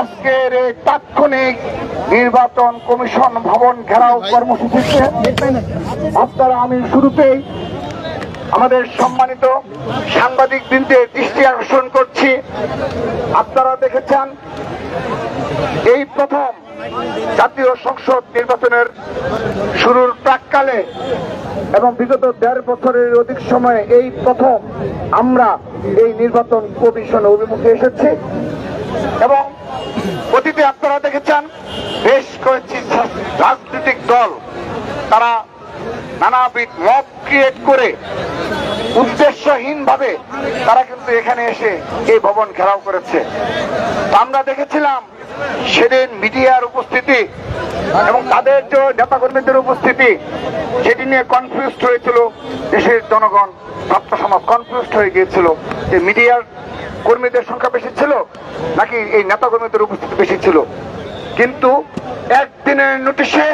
আজকের এই তাৎক্ষণিক নির্বাচন কমিশন ভবন ঘেরাও কর্মসূচিতে আপনারা আমি শুরুতেই আমাদের সম্মানিত সাংবাদিক বৃন্দের দৃষ্টি আকর্ষণ করছি। আপনারা দেখেছেন, এই প্রথম জাতীয় সংসদ নির্বাচনের শুরুর প্রাককালে এবং বিগত দেড় বছরের অধিক সময়ে এই প্রথম আমরা এই নির্বাচন কমিশনে অভিমুখে এসেছি। এবং অতীতে আপনারা দেখেছেন বেশ কয়েকটি রাজনৈতিক দল, তারা নানাবিধ মব ক্রিয়েট করে উদ্দেশ্যহীন ভাবে তারা কিন্তু এখানে এসে এই ভবন ঘেরাও করেছে। আমরা দেখেছিলাম সেদিন মিডিয়ার উপস্থিতি এবং তাদের যে নেতা কর্মীদের উপস্থিতি, সেটি নিয়ে কনফিউজড হয়েছিল দেশের জনগণ ছাত্র সমাজ কনফিউজড হয়ে গিয়েছিল। যে মিডিয়ার কর্মীদের সংখ্যা বেশি ছিল নাকি এই নেতা কর্মীদের উপস্থিতি বেশি ছিল? কিন্তু একদিনের নোটিশে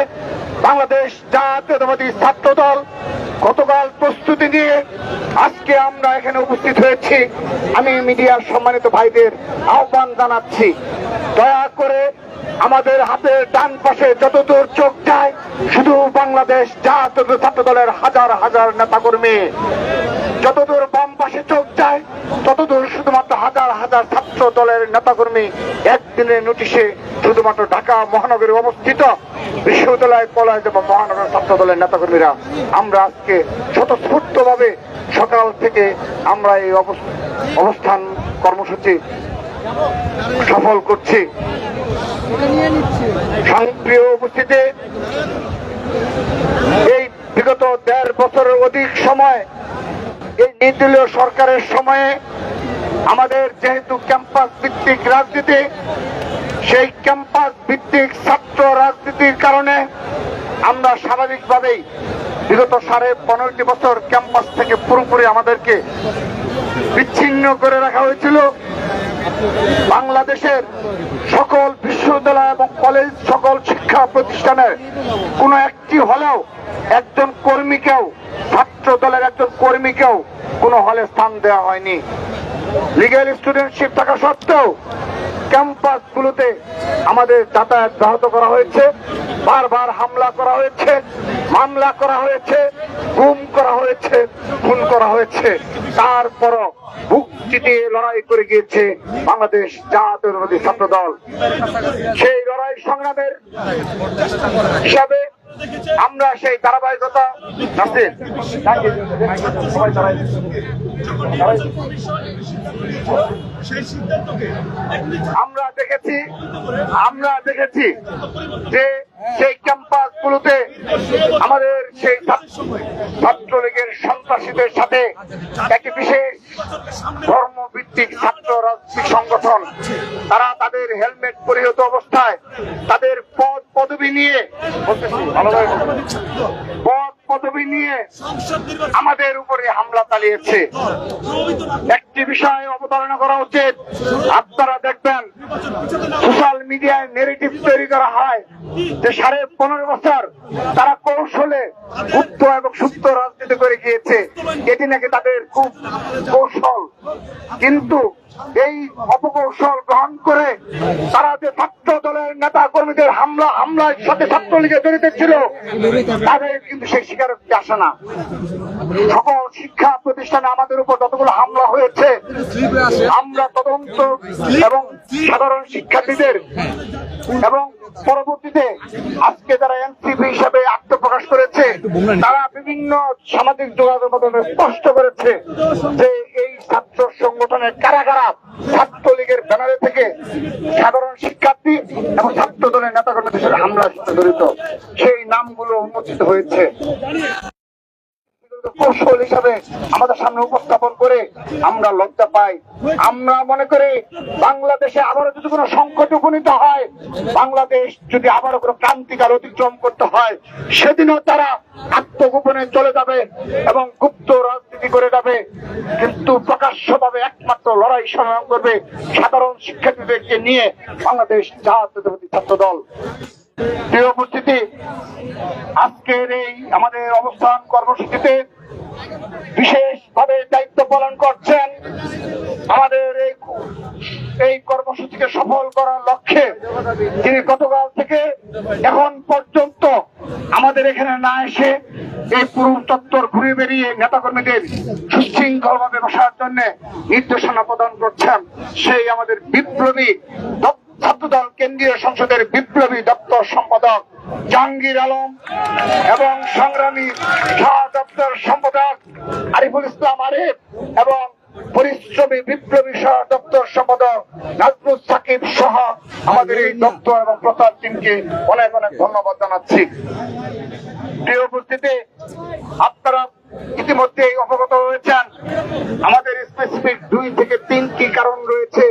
বাংলাদেশ জাতীয়তাবাদী ছাত্র দল গতকাল প্রস্তুতি নিয়ে আজকে আমরা এখানে উপস্থিত হয়েছি। আমি মিডিয়ার সম্মানিত ভাইদের আহ্বান জানাচ্ছি। দয়া করে আমাদের হাতের ডান পাশে যতদূর চোখ যায়, শুধু বাংলাদেশ জাতীয় ছাত্র দলের হাজার হাজার নেতাকর্মী। যতদূর বাম পাশে চোখ যায়, ততদূর শুধুমাত্র হাজার হাজার ছাত্র দলের নেতাকর্মী একদিনের নোটিশে শুধুমাত্র ঢাকা মহানগরে অবস্থিত। বিশ্ববিদ্যালয়, কলেজ এবং মহানগর ছাত্র দলের নেতাকর্মীরা আমরা আজকে স্বতঃস্ফূর্ত ভাবে সকাল থেকে আমরা এই অবস- অবস্থান কর্মসূচি সফল করছি। সংপ্রিয় উপস্থিতি। এই বিগত দেড় বছরের অধিক সময় এই নির্দলীয় সরকারের সময়ে আমাদের যেহেতু ক্যাম্পাস ভিত্তিক রাজনীতি, সেই ক্যাম্পাস ভিত্তিক ছাত্র রাজনীতির কারণে আমরা স্বাভাবিকভাবেই বিগত সাড়ে পনেরোটি বছর ক্যাম্পাস থেকে পুরোপুরি আমাদেরকে বিচ্ছিন্ন করে রাখা হয়েছিল। বাংলাদেশের সকল বিশ্ববিদ্যালয় এবং কলেজ, সকল শিক্ষা প্রতিষ্ঠানে কোনো একটি হলেও একজন কর্মীকেও, ছাত্র দলের একজন কর্মীকেও কোনো হলে স্থান দেওয়া হয়নি। লিগেল স্টুডেন্টশিপ থাকা সত্ত্বেও ক্যাম্পাসগুলোতে আমাদের যাতায়াত ব্যাহত করা হয়েছে। বারবার হামলা করা হয়েছে, মামলা করা হয়েছে, গুম করা হয়েছে, খুন করা হয়েছে। তারপরও বুক লড়াই করে গিয়েছে বাংলাদেশ জাতীয়তাবাদী ছাত্র দল। সেই লড়াই সংগ্রামের হিসাবে আমরা সেই ধারাবাহিকতা আমরা দেখেছি আমরা দেখেছি যে সেই ক্যাম্পাস গুলোতে আমাদের সেই ছাত্রলীগের সন্ত্রাসীদের সাথে একটি বিশেষ ধর্মভিত্তিক ছাত্র রাজনৈতিক সংগঠন। তারা তাদের হেলমেট পরিহিত অবস্থায় তাদের পদ পদবি নিয়ে পদ পদবি নিয়ে আমাদের উপরে হামলা চালিয়েছে। একটি বিষয় অবতারণা করা উচিত। আপনারা দেখবেন, সোশ্যাল মিডিয়ায় নেগেটিভ তৈরি করা হয় যে সাড়ে পনেরো বছর তারা কৌশলে গুপ্ত এবং সুপ্ত রাজনীতি করে গিয়েছে। এটি নাকি তাদের খুব কৌশল। কিন্তু এই অপকৌশল গ্রহণ করে তারা যে ছাত্র দলের নেতা কর্মীদের হামলা হামলার সাথে ছাত্রলীগের জড়িত ছিল, তাদের কিন্তু সেই স্বীকারোক্তি আসে না। সকল শিক্ষা প্রতিষ্ঠানে আমাদের উপর যতগুলো হামলা হয়েছে, আমরা তদন্ত এবং সাধারণ শিক্ষার্থীদের এবং পরবর্তীতে আজকে যারা এনসিপি হিসাবে আত্মপ্রকাশ করেছে, তারা বিভিন্ন সামাজিক যোগাযোগ মাধ্যমে স্পষ্ট করেছে যে এই ছাত্র সংগঠনের কারা কারা ছাত্রলীগের ব্যানারে থেকে সাধারণ শিক্ষার্থী এবং ছাত্র দলের নেতাকর্মীদের সাথে জড়িত। সেই নামগুলো উন্মোচিত হয়েছে। কৌশল হিসাবে আমাদের সামনে উপস্থাপন করে আমরা লজ্জা পাই। আমরা মনে করি বাংলাদেশে আবারও যদি কোনো সংকট উপনীত হয়, বাংলাদেশ যদি আবারও কোনো অতিক্রম করতে হয়, সেদিনও তারা আত্মগোপনে চলে যাবে এবং গুপ্ত রাজনীতি করে যাবে। কিন্তু প্রকাশ্যভাবে একমাত্র লড়াই সংগ্রাম করবে সাধারণ শিক্ষার্থীদেরকে নিয়ে বাংলাদেশ জাতীয়তাবাদী ছাত্র দল আজকের এই আমাদের অবস্থান কর্মসূচিতে বিশেষভাবে দায়িত্ব পালন করছেন আমাদের এই কর্মসূচিকে সফল করার লক্ষ্যে তিনি গতকাল থেকে এখন পর্যন্ত আমাদের এখানে না এসে এই পুরো চত্বর ঘুরে বেরিয়ে নেতাকর্মীদের সুশৃঙ্খল ভাবে বসার জন্য নির্দেশনা প্রদান করছেন। সেই আমাদের বিপ্লবী ছাত্রদল কেন্দ্রীয় সংসদের বিপ্লবী দপ্তর সম্পাদক জাহাঙ্গীর আলম এবং সংগ্রামী দপ্তর সম্পাদক আরিফুল ইসলাম আরিফ এবং পরিশ্রমী বিপ্লবী সহ দপ্তর সম্পাদক নাজমুল সাকিব সহ আমাদের এই দপ্তর এবং প্রচার টিমকে অনেক অনেক ধন্যবাদ জানাচ্ছি। প্রিয় উপস্থিতি, আপনারা ইতিমধ্যেই অবগত হয়েছেন, আমাদের স্পেসিফিক দুই থেকে তিনটি কারণ রয়েছে।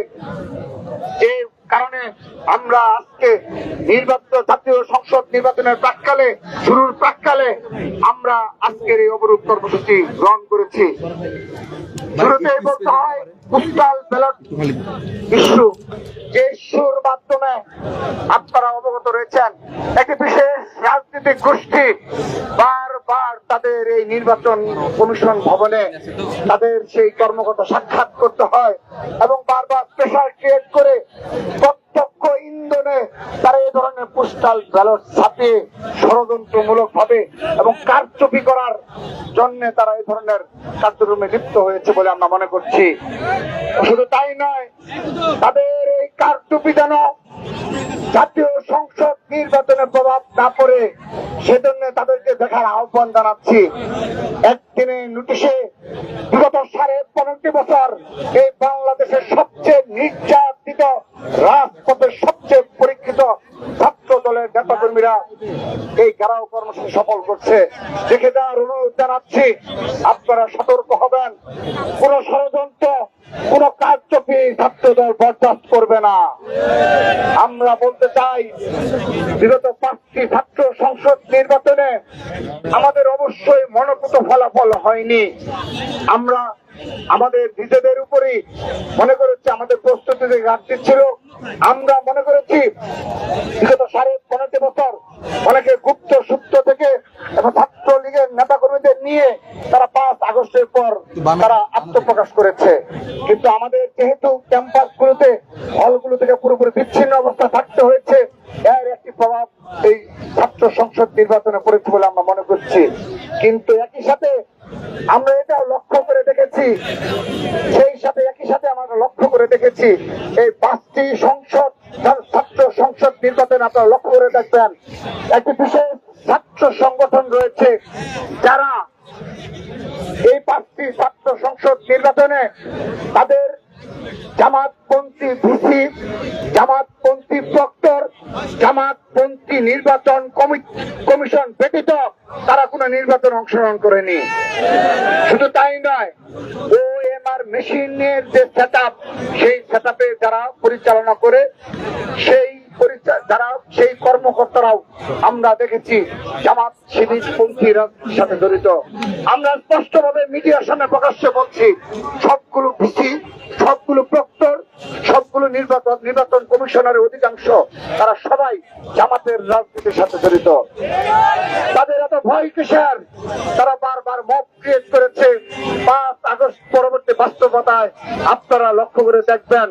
যে কারণে আমরা আজকে নির্বাচিত জাতীয় সংসদ নির্বাচনের প্রাককালে, শুরুর প্রাককালে আমরা আজকের এই অবরোধ কর্মসূচি গ্রহণ করেছি। শুরুতেই বলতে হয় মাধ্যমে আপনারা অবগত রয়েছেন, একটি বিশেষ রাজনৈতিক গোষ্ঠী বারবার তাদের এই নির্বাচন কমিশন ভবনে তাদের সেই কর্মকর্তা সাক্ষাৎ করতে হয় এবং প্রেশার ক্রিয়েট করে প্রত্যক্ষ ইন্ধনে তারা এই ধরনের পোস্টাল ব্যালট ছাপিয়ে ষড়যন্ত্রমূলক ভাবে এবং কারচুপি করার জন্য তারা এই ধরনের কার্যক্রমে লিপ্ত হয়েছে বলে আমরা মনে করছি। শুধু তাই নয়, তাদের এই কারচুপি যেন জাতীয় সংসদ নির্বাচনে প্রভাব না পড়ে, সেজন্য তাদেরকে দেখার আহ্বান জানাচ্ছি। একদিনে নোটিশে বিগত সাড়ে পনেরোটি বছর এই বাংলাদেশের সবচেয়ে নির্যাতিত, রাজপথের সবচেয়ে পরীক্ষিত ছাত্র দলের নেতাকর্মীরা এই ঘেরাও কর্মসূচি সফল করছে। দেখে যাওয়ার অনুরোধ জানাচ্ছি, আপনারা সতর্ক হবেন। কোন ষড়যন্ত্র, কোন কার্যকরী ছাত্র দল বরদাস্ত করবে না। আমরা বলতে চাই, বিগত পাঁচটি ছাত্র সংসদ নির্বাচনে আমাদের অবশ্যই মনোপুত ফলাফল হয়নি। আমরা আমাদের নিজেদের উপরই মনে করেছি আমাদের প্রস্তুতিতে ঘাটতি ছিল। আমরা মনে করেছি বিগত সাড়ে পনেরোটি বছর অনেকে গুপ্ত সূত্র থেকে এবং ছাত্র লীগের নেতা কর্মীদের নিয়ে তারা পাঁচ আগস্টের পর তারা আত্মপ্রকাশ করেছে। কিন্তু আমাদের যেহেতু ক্যাম্পাস গুলোতে হলগুলো থেকে পুরোপুরি বিচ্ছিন্ন অবস্থা থাকতে হয়েছে এর একটি প্রভাব এই ছাত্র সংসদ নির্বাচনে পড়েছে বলে আমরা মনে করছি। কিন্তু একই সাথে আমরা এটাও লক্ষ্য করে দেখেছি, সেই সাথে একই সাথে আমরা লক্ষ্য করে দেখেছি, এই পাঁচটি সংসদ, ছাত্র সংসদ নির্বাচনে আপনারা লক্ষ্য করে দেখবেন, একটি বিশেষ ছাত্র সংগঠন রয়েছে যারা এই পাঁচটি ছাত্র সংসদ নির্বাচনে তাদের জামাতপন্থী ভিসি জামাতপন্থী প্রক্টর, জামাতপন্থী নির্বাচন কমিশন ব্যতীত তারা কোনো নির্বাচন অংশগ্রহণ করেনি। শুধু তাই নয় ও এম আর মেশিনের যে সেট সেই সেট যারা পরিচালনা করে, সেই যারা, সেই কর্মকর্তারাও আমরা দেখেছি জামাত শিবির পন্থী সাথে জড়িত। আমরা স্পষ্টভাবে মিডিয়ার সামনে প্রকাশ্যে বলছি সবগুলো ভিসি সবগুলো প্রক্টর, সবগুলো নির্বাচন নির্বাচন কমিশনারের অধিকাংশ, তারা সবাই জামাতের রাজনীতির সাথে জড়িত। তাদের এত ভয় কিসের? তারা বারবার মব ক্রিয়েট করেছে। পাঁচ আগস্ট পরবর্তী বাস্তবতায় আপনারা লক্ষ্য করে দেখবেন,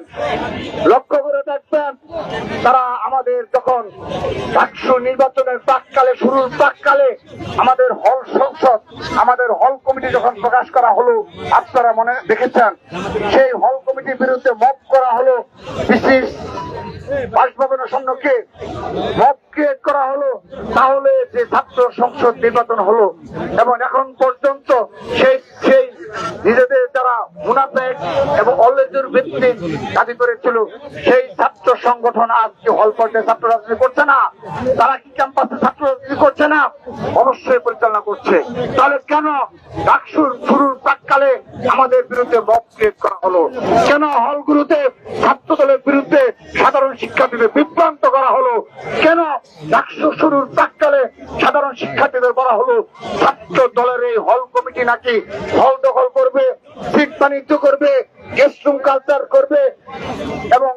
লক্ষ্য করে দেখবেন, তারা আমাদের যখন ডাকসু নির্বাচনের প্রাককালে, শুরুর প্রাককালে আমাদের হল সংসদ, আমাদের হল কমিটি যখন প্রকাশ করা হলো, আপনারা মনে দেখেছেন, সেই হল কমিটির বিরুদ্ধে মত করা হলো বিশেষ বাসভবনের সম্মুখে মব ক্রিয়েট করা হলো, তাহলে যে ছাত্র সংসদ নির্বাচন হলো এবং এখন পর্যন্ত সেই সেই নিজেদের যারা মুনাফেক এবং অলেজুর ভিত্তিক দাবি করেছিল, সেই ছাত্র সংগঠন আজকে হল পর্যায়ে ছাত্র রাজনীতি করছে না? তারা কি ক্যাম্পাসে ছাত্র রাজনীতি করছে না? অবশ্যই পরিচালনা করছে। তাহলে কেন ডাকসুর শুরুর প্রাককালে আমাদের বিরুদ্ধে মব ক্রিয়েট করা হলো? কেন হলগুলোতে ছাত্র দলের বিরুদ্ধে শিক্ষার্থীদের বিভ্রান্ত করা হলো। কেন? ডাকসু শুরুর প্রাককালে সাধারণ শিক্ষার্থীদের বলা হলো, ছাত্র দলের এই হল কমিটি নাকি হল দখল করবে, সিট বাণিজ্য করবে গেস্ট রুম কালচার করবে, এবং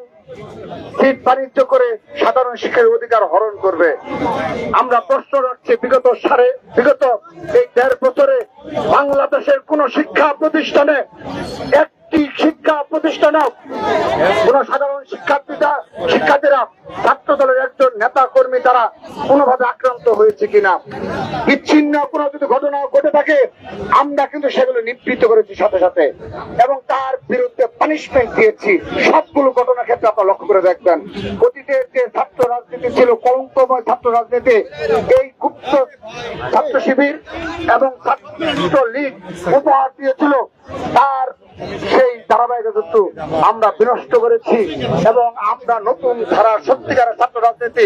সিট বাণিজ্য করে সাধারণ শিক্ষার অধিকার হরণ করবে। আমরা প্রশ্ন রাখছি, বিগত সারে বিগত এই দেড় বছরে বাংলাদেশের কোন শিক্ষা প্রতিষ্ঠানে একটি শিক্ষা প্রতিষ্ঠানে কোন সাধারণ শিক্ষার্থীরা শিক্ষার্থীরা ছাত্র দলের একজন নেতা কর্মী তারা কোনোভাবে আক্রান্ত হয়েছে কিনা। বিচ্ছিন্ন কোনো যদি ঘটনা ঘটে থাকে, আমরা কিন্তু সেগুলো নিবৃত্ত করেছি সাথে সাথে। এবং তার বিরুদ্ধে পানিশমেন্ট দিয়েছি। সবগুলো ঘটনা ক্ষেত্রে আপনারা লক্ষ্য করে দেখবেন। অতীতের যে ছাত্র রাজনীতি ছিল, কলঙ্কময় ছাত্র রাজনীতি, এই গুপ্ত ছাত্র শিবির এবং ছাত্র লীগ উপহার দিয়েছিল, তার সেই ধারাবাহিকতা কিন্তু আমরা বিনষ্ট করেছি এবং আমরা নতুন ধারা সত্যিকারের ছাত্র রাজনীতি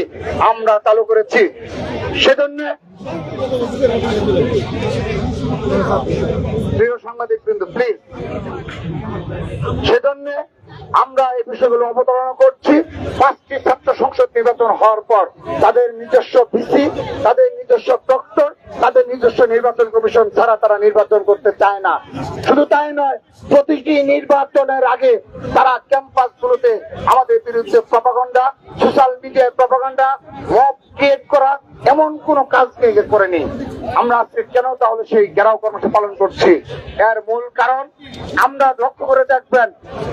আমরা চালু করেছি। সেজন্য প্রিয় সাংবাদিক বিন্দু প্লিজ সেজন্য আমরা এই বিষয়গুলো অবতারণা করছি। পাঁচটি ছাত্র সংসদ নির্বাচন হওয়ার পর তাদের নিজস্ব ভিসি, তাদের নিজস্ব প্রক্টর তাদের নিজস্ব নির্বাচন কমিশন ছাড়া তারা নির্বাচন করতে চায় না। শুধু তাই নয়, প্রতিটি নির্বাচনের আগে তারা ক্যাম্পাস গুলোতে আমাদের বিরুদ্ধে প্রপাগন্ডা, সোশ্যাল মিডিয়ায় প্রপাগন্ডা করা এমন কোন কাজ করেনি। আমরা আজকে কেন তাহলে সেই কর্মসূচি পালন করছি? এর মূল কারণ, আমরা লক্ষ্য করে দেখবেন,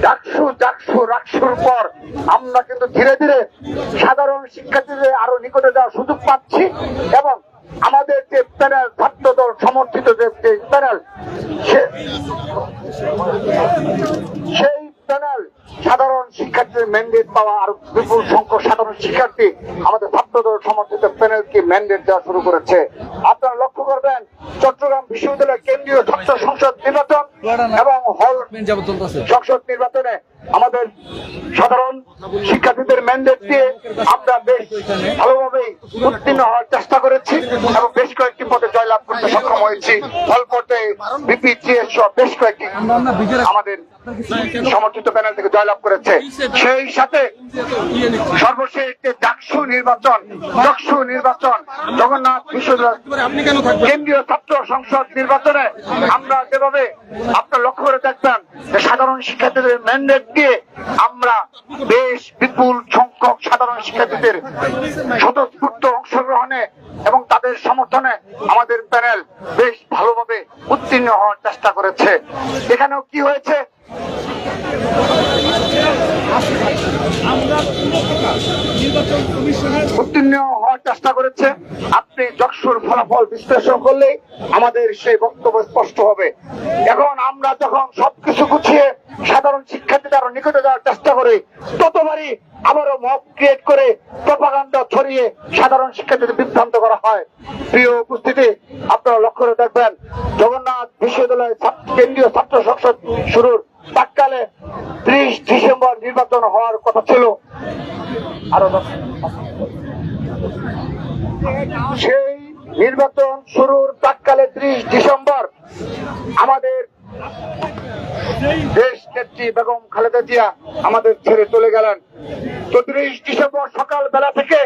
ডাকসু ডাকসু, রাকসুর পর আমরা কিন্তু ধীরে ধীরে সাধারণ শিক্ষার্থীদের আরও নিকটে যাওয়ার সুযোগ পাচ্ছি এবং আমাদের যে প্যানেল ছাত্রদল সমর্থিত যে প্যানেল সেই প্যানেল সাধারণ শিক্ষার্থীদের ম্যান্ডেট পাওয়া আর বিপুল সংখ্যক সাধারণ শিক্ষার্থী আমাদের ছাত্রদল সমর্থিত প্যানেলকে ম্যান্ডেট দেওয়া শুরু করেছে। আপনারা লক্ষ্য করবেন, চট্টগ্রাম বিশ্ববিদ্যালয় কেন্দ্রীয় ছাত্র সংসদ নির্বাচন এবং হল সংসদ নির্বাচনে আমাদের সাধারণ শিক্ষার্থীদের ম্যান্ডেট দিয়ে আমরা বেশ ভালোভাবে উত্তীর্ণ হওয়ার চেষ্টা করেছি এবং বেশ কয়েকটি পদে জয়লাভ করতে সক্ষম হয়েছি। পর্যায়ে বিপিজিএস সহ বেশ কয়েকটি আমাদের সমর্থিত প্যানেল থেকে জয়লাভ করেছে। সেই সাথে সর্বশেষ যে ডাকসু নির্বাচন ডাকসু নির্বাচন, জগন্নাথ বিশ্ববিদ্যালয় কেন্দ্রীয় ছাত্র সংসদ নির্বাচনে আমরা যেভাবে আপনার লক্ষ্য করে দেখবেন যে সাধারণ শিক্ষার্থীদের ম্যান্ডেট দিয়ে আমরা বেশ বিপুল সংখ্যক সাধারণ শিক্ষার্থীদের স্বতঃস্ফূর্ত অংশগ্রহণে এবং তাদের সমর্থনে আমাদের প্যানেল বেশ ভালোভাবে উত্তীর্ণ হওয়ার চেষ্টা করেছে। এখানেও কি হয়েছে? সাধারণ শিক্ষার্থীদের নিকটে যাওয়ার চেষ্টা করি, ততবারই আবারও মব ক্রিয়েট করে প্রপাগান্ডা ছড়িয়ে সাধারণ শিক্ষার্থীদের বিভ্রান্ত করা হয়। প্রিয় উপস্থিতি, আপনারা লক্ষ্য করে দেখবেন, জগন্নাথ বিশ্ববিদ্যালয় ছাত্র- কেন্দ্রীয় ছাত্র সংসদ শুরুর নির্বাচন হওয়ার কথা ছিল। আরও সেই নির্বাচন শুরুর প্রাককালে ত্রিশ ডিসেম্বর আমাদের দেশ নেত্রী বেগম খালেদা জিয়া আমাদের ছেড়ে চলে গেলেন। তো ত্রিশ ডিসেম্বর সকাল বেলা থেকে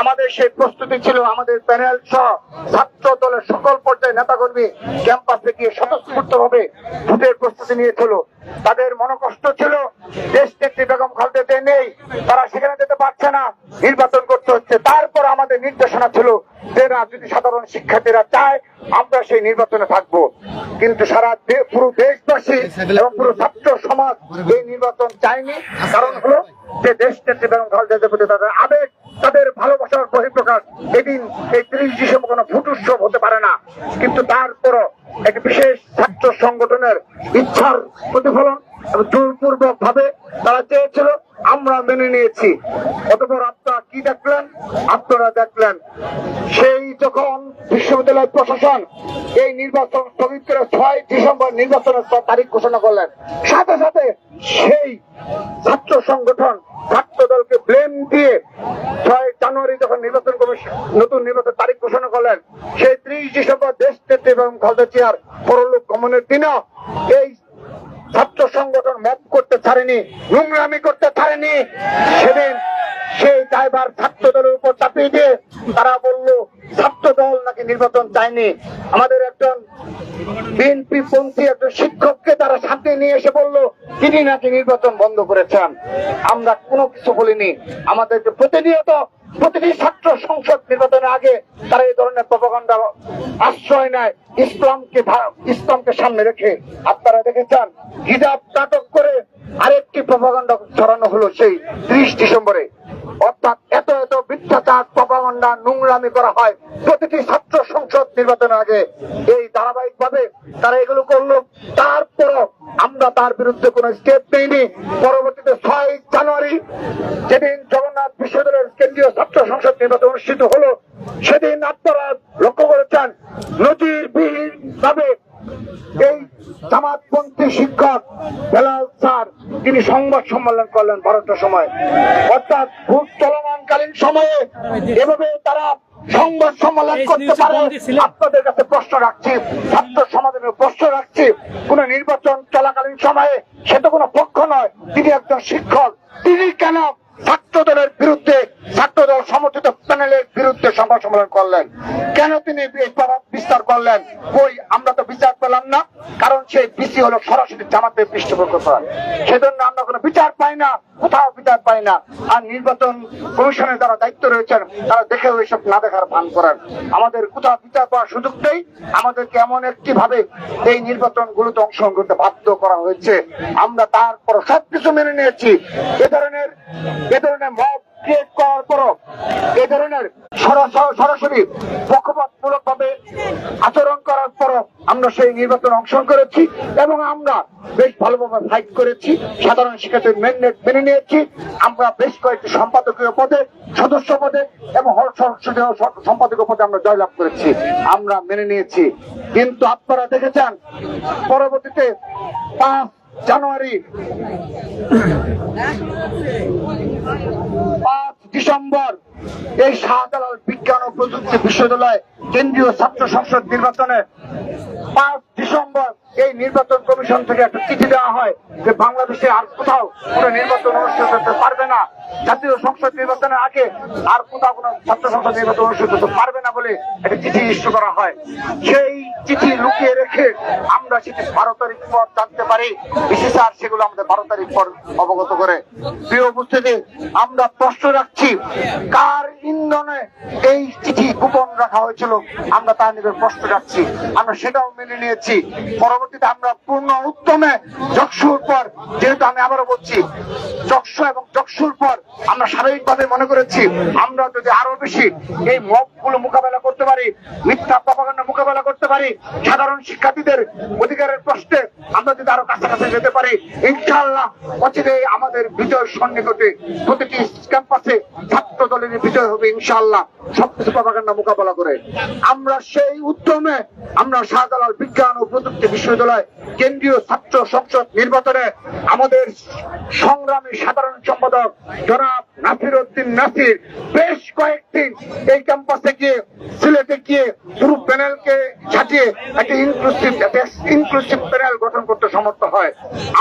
আমাদের সেই প্রস্তুতি ছিল, আমাদের প্যানেল সহ ছাত্র দলের সকল পর্যায়ে ক্যাম্পাসে গিয়ে স্বতঃস্ফূর্ত ভাবে ভোটের প্রস্তুতি নিয়েছিল তাদের ছিল, দেশ নেত্রী বেগম খালেদা নেই, তারা সেখানে যেতে পারছে না, নির্বাচন করতে হচ্ছে। তারপর আমাদের নির্দেশনা ছিল যে যদি সাধারণ শিক্ষার্থীরা চায়, আমরা সেই নির্বাচনে থাকব। কিন্তু সারা পুরো দেশবাসী এবং পুরো ছাত্র সমাজ এই নির্বাচন চায়নি। কারণ হলো যে দেশ নেত্রী বেগম খালেদা জিয়ার প্রতি তাদের আবেগ, তাদের ভালোবাসার বহিঃপ্রকাশ এদিন এই ত্রিশ ডিসেম্বর কোনো ভোট উৎসব হতে পারে না। কিন্তু তারপরও একটি বিশেষ ছাত্র সংগঠনের ইচ্ছার প্রতিফলন এবং জোরপূর্বক ভাবে তারা চেয়েছিল, আমরা মেনে নিয়েছি। অতপর আপনারা কি দেখলেন? আপনারা দেখলেন, সেই যখন বিশ্ববিদ্যালয় প্রশাসন এই নির্বাচন স্থগিত করে ছয় ডিসেম্বর নির্বাচনের তারিখ ঘোষণা করলেন, সাথে সাথে সেই ছাত্র সংগঠন, ছাত্র দলকে ব্লেম দিয়ে ছয় জানুয়ারি যখন নির্বাচন কমিশন, নতুন নির্বাচন তারিখ ঘোষণা করলেন, সেই ত্রিশ ডিসেম্বর দেশ এবং খালেদা জিয়ার পরলোক গমনের দিনও ছাড়েনি, নোংরামি করতে ছাড়েনি। সেদিন সেই ড্রাইভার ছাত্র দলের উপর চাপিয়ে দিয়ে তারা বলল ছাত্র দল নাকি নির্বাচন চায়নি। আমাদের একজন বিএনপি পন্থী একজন শিক্ষককে তারা সাথে নিয়ে এসে বলল, তিনি নাকি নির্বাচন বন্ধ করেছেন। আমরা কোনো কিছু বলিনি। আমাদের যে প্রতিনিয়ত প্রতিটি ছাত্র সংসদ নির্বাচনের আগে তারা এই ধরনের প্রপাগান্ডা আশ্রয় নেয়। ইসলামকে ইসলামকে সামনে রেখে আপনারা দেখেছেন, হিজাব নাটক করে আরেকটি প্রপাগান্ডা ছড়ানো হলো সেই ত্রিশ ডিসেম্বরে। অর্থাৎ এত এত মিথ্যাচার, প্রপাগান্ডা নোংরামি করা হয় প্রতিটি ছাত্র সংসদ নির্বাচনের আগে। এই ধারাবাহিক ভাবে তারা এগুলো করল। তারপরও আমরা তার বিরুদ্ধে কোনো স্টেপ নেইনি পরবর্তীতে ছয় জানুয়ারি যেদিন জগন্নাথ বিশ্ববিদ্যালয়ের কেন্দ্রীয় ছাত্র সংসদ নির্বাচন অনুষ্ঠিত হলো, সেদিন আপনারা লক্ষ্য করেছেন নজিরবিহীন ভাবে এই জামাতপন্থী শিক্ষক বেলাল স্যার তিনি সংবাদ সম্মেলন করলেন বারোটার সময়। অর্থাৎ ভোট চলমানকালীন সময়ে এভাবে তারা সংবাদ সম্মেলন করতে পারে। আপনাদের কাছে প্রশ্ন রাখছি ছাত্র সমাজের প্রশ্ন রাখছি কোন নির্বাচন চলাকালীন সময়ে সে তো কোনো পক্ষ নয়। তিনি একজন শিক্ষক। তিনি কেন ছাত্র দলের বিরুদ্ধে ছাত্র দল সমর্থিত প্যানেলের বিরুদ্ধে সংবাদ সম্মেলন করলেন। কেন তিনি প্রভাব বিস্তার করলেন? কই, আমরা তো বিচার পেলাম না। কারণ সেই বিসি হলো সরাসরি জামাতের পৃষ্ঠপোষক করা সেজন্য আমরা কোনো বিচার পাই না, কোথাও বিচার পাই না। আর নির্বাচন কমিশনের যারা দায়িত্ব রয়েছেন, তারা দেখে ওইসব না দেখার ভান করেন আমাদের কোথাও বিচার পাওয়ার সুযোগ নেই। আমাদেরকে এমন একটি ভাবে এই নির্বাচন গুলোতে অংশগ্রহণ করতে বাধ্য করা হয়েছে। আমরা তারপর সবকিছু মেনে নিয়েছি। এ ধরনের এ ধরনের মব ক্রিয়েট করার পরও এ ধরনের সরাসরি পক্ষপাতমূলক ভাবে আচরণ করার পরও আমরা সেই নির্বাচনে অংশগ্রহণ করেছি এবং আমরা বেশ ভালোভাবে ফাইট করেছি। সাধারণ শিক্ষার্থীর মেনে মেনে নিয়েছি। আমরা বেশ কয়েকটি সম্পাদকীয় পদে, সদস্য পদে এবং হল সংসদীয় স- সম্পাদকীয় পদে আমরা জয়লাভ করেছি। আমরা মেনে নিয়েছি। কিন্তু আপনারা দেখেছেন, পরবর্তীতে পাঁচ জানুয়ারি পাঁচ ডিসেম্বর এই শাহজালাল বিজ্ঞান ও প্রযুক্তি বিশ্ববিদ্যালয় কেন্দ্রীয় ছাত্র সংসদ নির্বাচনে পাঁচ ডিসেম্বর এই নির্বাচন কমিশন থেকে একটা চিঠি দেওয়া হয় যে বাংলাদেশে আর কোথাও কোনো নির্বাচন অনুষ্ঠিত হতে পারবে না। জাতীয় সংসদ নির্বাচনের আগে আর কোথাও কোনো ছাত্র সংসদ নির্বাচন অনুষ্ঠিত হতে পারবে না বলে একটা চিঠি ইস্যু করা হয়। সেই চিঠি লুকিয়ে রেখে আমরা সেটি বারো তারিখ পর জানতে পারি। বিশেষ আর সেগুলো আমাদের বারো তারিখ পর অবগত করে। প্রিয় উপস্থিতি, আমরা প্রশ্ন রাখছি, কার ইন্ধনে এই চিঠি গোপন রাখা হয়েছিল? আমরা তার নিকট প্রশ্ন রাখছি। আমরা সেটাও মেনে নিয়েছি। পরবর্তীতে আমরা পূর্ণ উত্তমে যকসুর পর, যেহেতু আমি আবারও বলছি, যকসু এবং যকসুর পর আমরা স্বাভাবিকভাবে মনে করেছি, আমরা যদি আরও বেশি এই মবগুলো মোকাবেলা করতে পারি, মিথ্যা প্রপাগান্ডা মোকাবেলা করতে পারি, সাধারণ শিক্ষার্থীদের অধিকারের প্রশ্নে আমরা যদি আরও কাছাকাছি যেতে পারি, ইনশাআল্লাহ অচিরে আমাদের বিজয় সন্নিকটে প্রতিটি ক্যাম্পাসে ছাত্র দলের বিজয় হবে ইনশাল্লাহ সবকিছু প্রপাগান্ডা মোকাবেলা করে। আমরা সেই উদ্যমে আমরা শাহজালাল বিজ্ঞান ও প্রযুক্তি বিশ্ববিদ্যালয় কেন্দ্রীয় ছাত্র সংসদ নির্বাচনে আমাদের সংগ্রামী সাধারণ সম্পাদক জনাব নাসির উদ্দিন নাসির বেশ কয়েকদিন এই ক্যাম্পাসে গিয়ে, সিলেটে গিয়ে পুরো প্যানেলকে ছাটিয়ে একটা ইনক্লুসিভ ইনক্লুসিভ প্যানেল গঠন করতে সমর্থ হয়।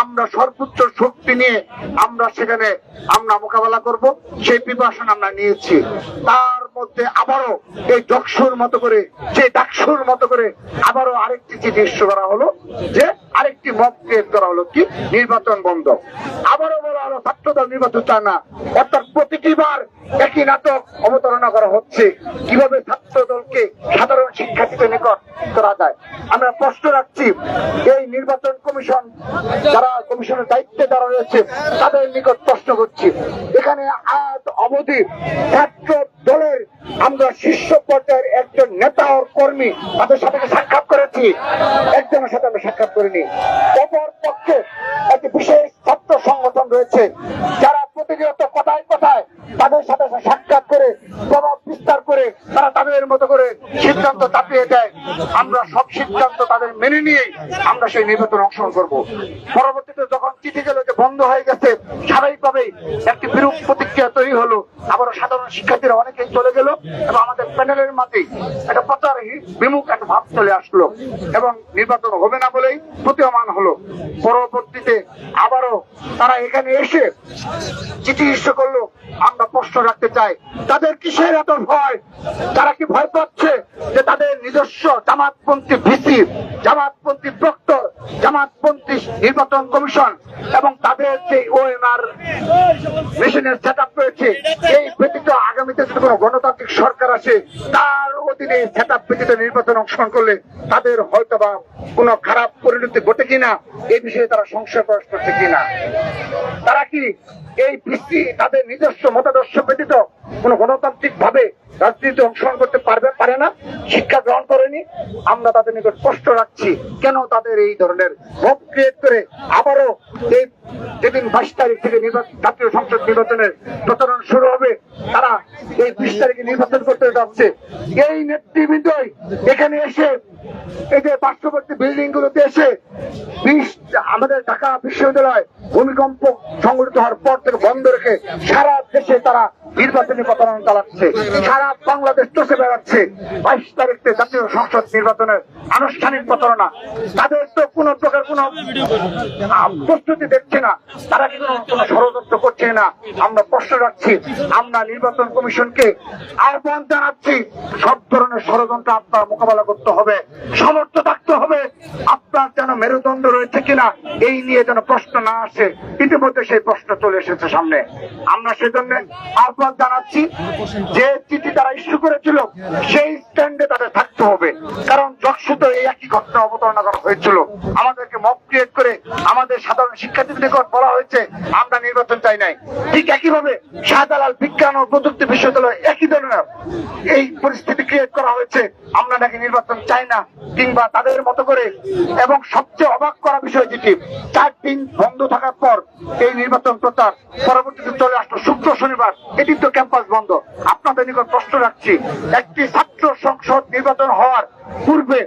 আমরা সর্বোচ্চ শক্তি নিয়ে আমরা সেখানে আমরা মোকাবেলা করব। সেই প্রিপারেশন আমরা নিয়েছি। তার মধ্যে আবারও এই ডকসুর মতো করে, যে ডাকসুর মতো করে আবারও আরেকটি চিঠি ইস্যু করা হলো, যে আরেকটি মব ক্রিয়েট করা হলো কি? নির্বাচন বন্ধ। আবারও বলা হলো নির্বাচন চায় না। অর্থাৎ প্রতিটি বার একই নাটক অবতারণা করা হচ্ছে। কীভাবে ছাত্র দলকে সাধারণ শিক্ষার্থীদের নিকট করা যায়? আমরা প্রশ্ন রাখছি, এই নির্বাচন কমিশন যারা কমিশনের দায়িত্বে যারা রয়েছে, তাদের নিকট প্রশ্ন করছি। এখানে আজ অবধি ছাত্র দলের আমরা শীর্ষ পর্যায়ের একজন নেতা ও কর্মী তাদের সাথে সাক্ষাৎ করেছি, একজনের সাথে আমরা সাক্ষাৎ করিনি। অপর পক্ষে একটি বিশেষ ছাত্র সংগঠন রয়েছে, যারা প্রতিনিয়ত কথায় কথায় তাদের সাথে সাক্ষাৎ করে, প্রভাব বিস্তার করে তারা তাদের মতো করে সিদ্ধান্ত চাপিয়ে দেয়। আমরা সব সিদ্ধান্ত তাদের মেনে নিয়ে আমরা সেই নির্বাচনে অংশগ্রহণ করব। পরবর্তীতে যখন চিঠি গেল যে বন্ধ হয়ে গেছে, স্বাভাবিকভাবেই একটি বিরূপ প্রতিক্রিয়া তৈরি হলো। আবারও সাধারণ শিক্ষার্থীরা এবং আমাদের প্যানেলের মাঝে একটা প্রচার বিমুখ একটা ভাব চলে আসলো এবং নির্বাচন হবে না বলেই প্রতীয়মান হলো। পরবর্তীতে আবারও তারা এখানে এসে চিঠি ইস্যু করল, আমরা প্রশ্ন রাখতে চাই, তাদের কিসের এত ভয়? তারা কি ভয় পাচ্ছে যে তাদের নিজস্ব জামাতপন্থী ভিসি, জামাতপন্থী প্রক্টর জামাতপন্থী নির্বাচন কমিশন এবং তাদের যে ওএমআর মেশিনের সেট আপ রয়েছে এই ব্যতীত আগামীতে যদি কোনো গণতান্ত্রিক সরকার আসে, তার অধীনে সেট আপ ব্যতীত নির্বাচন অংশগ্রহণ করলে তাদের হয়তো বা কোনো খারাপ পরিণতি ঘটে কিনা এই বিষয়ে তারা সংশয় প্রকাশ করছে কিনা। তারা কি এই ভিত্তি তাদের নিজস্ব মতাদর্শ ব্যতীত কোন গণতান্ত্রিক ভাবে রাজনীতি অংশগ্রহণ করতে পারবে, পারে না, শিক্ষা গ্রহণ করেনি। আমরা তাদের নিকট স্পষ্ট রাখছি কেন তাদের এই ধরনের ভোট ক্রিয়েট করে আবারও এই যেদিন বাইশ তারিখ থেকে জাতীয় সংসদ নির্বাচনের প্রচারণ শুরু হবে, তারা এই বিশ তারিখে নির্বাচন করতে যাচ্ছে। এই নেতৃবৃন্দই এখানে এসে, এই যে পার্শ্ববর্তী বিল্ডিং গুলোতে এসে আমাদের ঢাকা বিশ্ববিদ্যালয় ভূমিকম্প সংঘটিত হওয়ার পর থেকে বন্ধ রেখে সারা দেশে তারা নির্বাচনী প্রচারণা চালাচ্ছে। সারা বাংলাদেশ চষে বেড়াচ্ছে। বাইশ তারিখে জাতীয় সংসদ নির্বাচনের আনুষ্ঠানিক প্রচারণা। তাদের তো কোনো প্রকার কোনো প্রস্তুতি দেখছে না। তারা কি কোনো ষড়যন্ত্র করছে না? আমরা প্রশ্ন রাখছি, আমরা নির্বাচন কমিশনকে আহ্বান জানাচ্ছি, সব ধরনের ষড়যন্ত্র আপনার মোকাবেলা করতে হবে, সমর্থ থাকতে হবে। আপনার যেন মেরুদণ্ড রয়েছে কিনা, এই নিয়ে যেন প্রশ্ন না আসে। ইতিমধ্যে সেই প্রশ্ন চলে এসেছে সামনে। আমরা সেজন্য আহ্বান জানাচ্ছি যে চিঠি তারা ইস্যু করেছিল, সেই স্ট্যান্ডে তাদের থাকতে হবে। কারণ যক্ষিত এই একই ঘটনা অবতারণা করা হয়েছিল। আমাদেরকে মক ক্রিয়েট করে আমাদের সাধারণ শিক্ষার্থীদের নিকট বলা হয়েছে, আমরা নির্বাচন চাই নাই। ঠিক একইভাবে শাহজালাল বিজ্ঞান ও প্রযুক্তি বিশ্ববিদ্যালয় একই ধরনের এই পরিস্থিতি ক্রিয়েট করা হয়েছে। আমরা নাকি নির্বাচন চাই না, কিংবা তাদের মতো করে। এবং সবচেয়ে অবাক করা বিষয় যেটি, চার দিন বন্ধ থাকার পর এই নির্বাচন প্রচার পরবর্তীতে চলে আসলো শুক্র শনিবার। এটি তো ক্যাম্পাস বন্ধ। আপনাদের নিকট প্রশ্ন রাখছি একটি ছাত্র সংসদ নির্বাচন হওয়ার পূর্বে